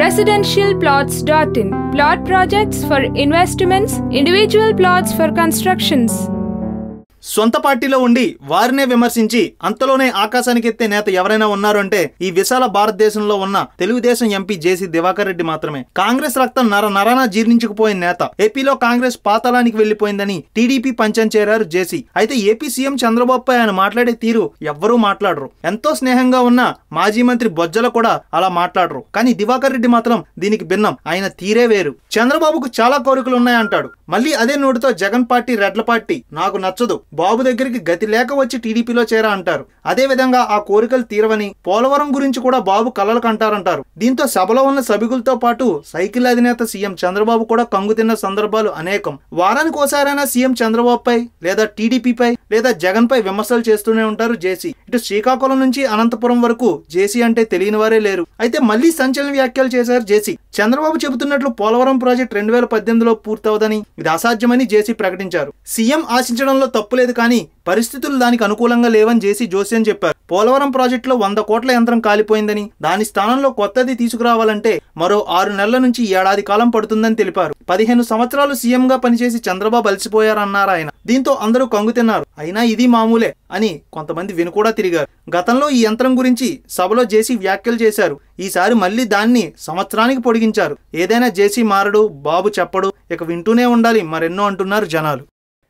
residentialplots.in. Plot projects for investments, individual plots for constructions. సొంత పార్టీలో ఉండి వారినే విమర్శించి అంతలోనే ఆకాశానికి ఎత్తే నేత ఎవరైనా ఉన్నారు అంటే ఈ విశాల భారతదేశంలో ఉన్న తెలుగుదేశం ఎంపీ జేసీ దివాకర్ రెడ్డి మాత్రమే. కాంగ్రెస్ రక్తం నర నరాన జీర్ణించుకుపోయిన నేత ఏపీలో కాంగ్రెస్ పాతాళానికి వెళ్ళిపోయిందని టీడీపీ పంచం చేరారు జేసీ. అయితే ఏపీ సీఎం చంద్రబాబుపై ఆయన మాట్లాడే తీరు ఎవ్వరూ మాట్లాడరు. ఎంతో స్నేహంగా ఉన్న మాజీ మంత్రి బొజ్జల కూడా అలా మాట్లాడరు. కానీ దివాకర్ రెడ్డి మాత్రం దీనికి భిన్నం. ఆయన తీరే వేరు. చంద్రబాబుకు చాలా కోరికలు ఉన్నాయంటాడు. మళ్ళీ అదే నోటితో జగన్ పార్టీ రెడ్ల పార్టీ నాకు నచ్చదు. బాబు దగ్గరికి గతి లేక వచ్చి టీడీపీలో చేరా అంటారు. అదే విధంగా ఆ కోరికలు తీరవని పోలవరం గురించి కూడా బాబు కలలు కంటారంటారు. దీంతో సభలో ఉన్న సభికులతో పాటు సైకిల్ అధినేత సీఎం చంద్రబాబు కూడా కంగు తిన్న సందర్భాలు అనేకం. వారానికి ఒకసారైనా సీఎం చంద్రబాబుపై లేదా టీడీపీపై లేదా జగన్ పై విమర్శలు చేస్తూనే ఉంటారు జేసీ. ఇటు శ్రీకాకుళం నుంచి అనంతపురం వరకు జేసీ అంటే తెలియని వారే లేరు. అయితే మళ్ళీ సంచలన వ్యాఖ్యలు చేశారు జేసీ. చంద్రబాబు చెబుతున్నట్లు పోలవరం ప్రాజెక్ట్ రెండు వేల పద్దెనిమిదిలో పూర్తవదని ఇది అసాధ్యమని జేసీ ప్రకటించారు. సీఎం ఆశించడంలో తప్పులేదు కానీ పరిస్థితులు దానికి అనుకూలంగా లేవని జేసీ జోస్యం చెప్పారు. పోలవరం ప్రాజెక్టులో వంద కోట్ల యంత్రం కాలిపోయిందని దాని స్థానంలో కొత్తది తీసుకురావాలంటే మరో ఆరు నెలల నుంచి ఏడాది కాలం పడుతుందని తెలిపారు. పదిహేను సంవత్సరాలు సీఎంగా పనిచేసి చంద్రబాబు అలసిపోయారన్నారు ఆయన. దీంతో అందరూ కంగు తిన్నారు అయినా ఇది మామూలే అని కొంతమంది విను కూడా తిరిగారు. గతంలో ఈ యంత్రం గురించి సభలో జేసీ వ్యాఖ్యలు చేశారు. ఈసారి మళ్ళీ దాన్ని సంవత్సరానికి పొడిగించారు. ఏదైనా జేసీ మారడు బాబు చెప్పడు ఇక వింటూనే ఉండాలి మరెన్నో అంటున్నారు జనాలు.